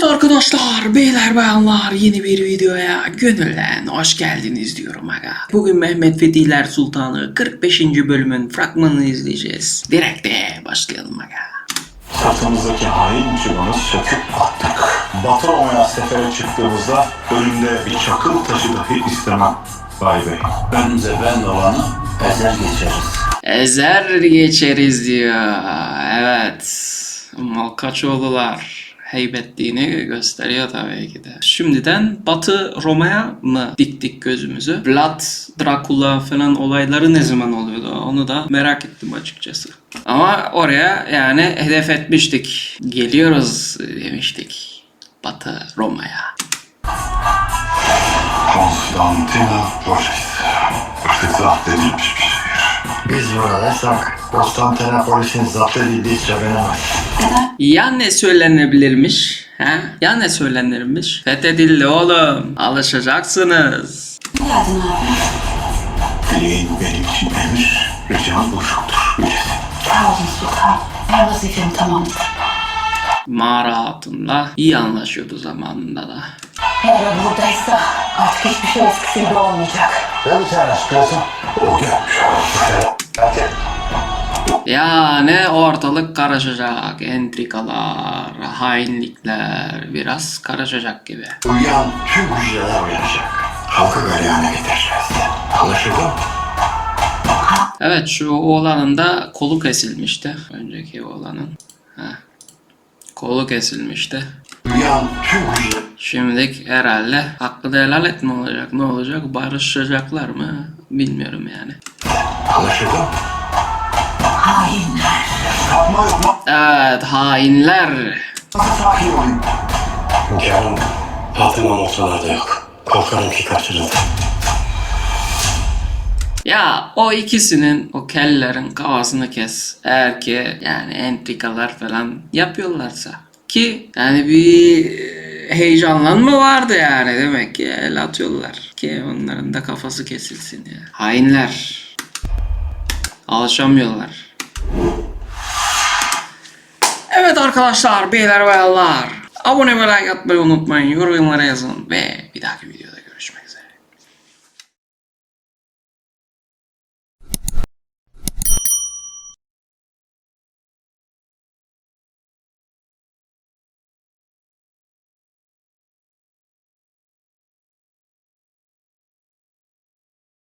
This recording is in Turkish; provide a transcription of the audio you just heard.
Evet arkadaşlar, beyler bayanlar yeni bir videoya gönülden hoş geldiniz diyorum aga. Bugün Mehmet Fethiler Sultanı 45. bölümün fragmanını izleyeceğiz. Direkte başlayalım aga. Sırtımızdaki hain çıbanı söküp attık. Batı Roma'ya sefere çıktığımızda önümde bir çakıl taşı dahi istemem. Bay Bey. Önümüze ben olanı ezer geçeriz. Ezer geçeriz diyor. Evet. Malkaçoğlular heybetliğini gösteriyor tabii ki de. Şimdiden Batı Roma'ya mı diktik gözümüzü? Vlad, Dracula falan olayları ne zaman oluyordu? Onu da merak ettim açıkçası. Ama oraya yani hedef etmiştik. Geliyoruz demiştik. Batı Roma'ya. Konstantinopolis. Artık zapt edilmiş bir şehir. Biz buradaysak Konstantinopolis'in zapt edildiği söylenemez. Ya ne söylenebilirmiş? Ha? Ya ne söylenirmiş? Fethedildi oğlum. Alışacaksınız. Ne geldin abi? Dileğin benim için emir, ricam. Bilesin. Sağ olun sultan. Ben vazifem tamamdır. Mağara hatunla iyi anlaşıyordu zamanında da. Eğer buradaysa artık hiçbir şey eskisi gibi olmayacak. Ne bir tane çıkıyorsun? O gelmiş. Hadi. Yani ortalık karışacak. Entrikalar, hainlikler biraz karışacak gibi. Uyuyan tüm hücreler uyanacak. Halkı galyana getireceğiz. Anlaşıldı mı? Evet şu oğlanın da kolu kesilmişti. Önceki oğlanın. Heh. Kolu kesilmişti. Uyuyan tüm hücreler Şimdilik herhalde hakkı da helal etme olacak. Ne olacak? Barışacaklar mı? Bilmiyorum yani. Anlaşıldı mı? Evet hainler. Hünkârım, Fatıma ortalarda yok. Korkarım ki kaçırıldı. Ya o ikisinin o kellerin kafasını kes. Eğer ki yani entrikalar falan yapıyorlarsa. Ki yani bir heyecanlanma vardı yani demek ki el atıyorlar. Ki onların da kafası kesilsin ya. Hainler. Alışamıyorlar. Evet arkadaşlar, beyler bayanlar. Abone ve like atmayı unutmayın. Yorumlara yazın ve bir dahaki videoda